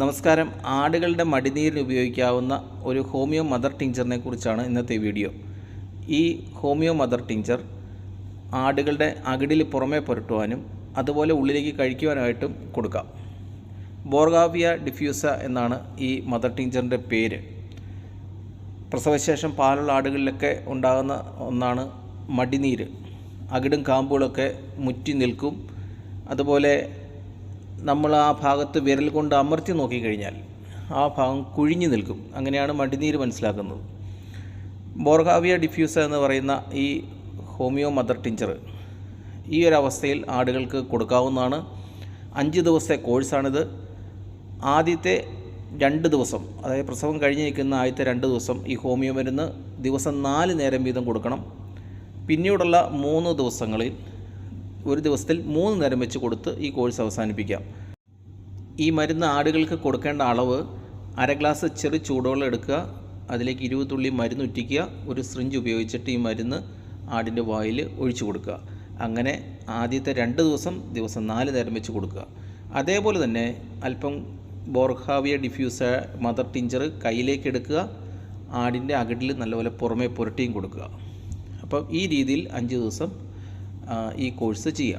നമസ്കാരം. ആടുകളുടെ മടിനീരിന് ഉപയോഗിക്കാവുന്ന ഒരു ഹോമിയോ മദർ ടിഞ്ചറിനെ കുറിച്ചാണ് ഇന്നത്തെ വീഡിയോ. ഈ ഹോമിയോ മദർ ടിഞ്ചർ ആടുകളുടെ അകിടിൽ പുറമേ പുരട്ടുവാനും അതുപോലെ ഉള്ളിലേക്ക് കഴിക്കുവാനായിട്ടും കൊടുക്കാം. ബോർഗാവിയ ഡിഫ്യൂസ എന്നാണ് ഈ മദർ ടിഞ്ചറിന്റെ പേര്. പ്രസവശേഷം പാലുള്ള ആടുകളിലൊക്കെ ഉണ്ടാകുന്ന ഒന്നാണ് മടിനീര്. അകിടും കാമ്പുകളൊക്കെ മുറ്റി നിൽക്കും. അതുപോലെ നമ്മൾ ആ ഭാഗത്ത് വിരൽ കൊണ്ട് അമർത്തി നോക്കിക്കഴിഞ്ഞാൽ ആ ഭാഗം കുഴിഞ്ഞു നിൽക്കും. അങ്ങനെയാണ് മടിനീര് മനസ്സിലാക്കുന്നത്. ബോർഗാവിയ ഡിഫ്യൂസ എന്ന് പറയുന്ന ഈ ഹോമിയോ മദർ ടിഞ്ചർ ഈ ഒരു അവസ്ഥയിൽ ആടുകൾക്ക് കൊടുക്കാവുന്നതാണ്. അഞ്ച് ദിവസത്തെ കോഴ്സാണിത്. ആദ്യത്തെ രണ്ട് ദിവസം അതായത് പ്രസവം കഴിഞ്ഞ് നിൽക്കുന്ന ആദ്യത്തെ രണ്ട് ദിവസം ഈ ഹോമിയോ മരുന്ന് ദിവസം നാല് നേരം വീതം കൊടുക്കണം. പിന്നീടുള്ള മൂന്ന് ദിവസങ്ങളിൽ ഒരു ദിവസത്തിൽ മൂന്ന് നേരം വെച്ച് കൊടുത്ത് ഈ കോഴ്സ് അവസാനിപ്പിക്കാം. ഈ മരുന്ന് ആടുകൾക്ക് കൊടുക്കേണ്ട അളവ് അര ഗ്ലാസ് ചെറു ചൂടുവെള്ളം എടുക്കുക. അതിലേക്ക് ഇരുപത് തുള്ളി മരുന്ന് ഉറ്റിക്കുക. ഒരു സ്രിഞ്ച് ഉപയോഗിച്ചിട്ട് ഈ മരുന്ന് ആടിന്റെ വായിൽ ഒഴിച്ചു കൊടുക്കുക. അങ്ങനെ ആദ്യത്തെ രണ്ട് ദിവസം ദിവസം നാല് നേരം വെച്ച് കൊടുക്കുക. അതേപോലെ തന്നെ അല്പം ബോർഹാവിയ ഡിഫ്യൂസ മദർ ടിഞ്ചർ കയ്യിലേക്ക് എടുക്കുക. ആടിന്റെ അകിടിൽ നല്ലപോലെ പുറമേ പുരട്ടിയും കൊടുക്കുക. അപ്പം ഈ രീതിയിൽ അഞ്ച് ദിവസം ഈ കോഴ്സ് ചെയ്യാം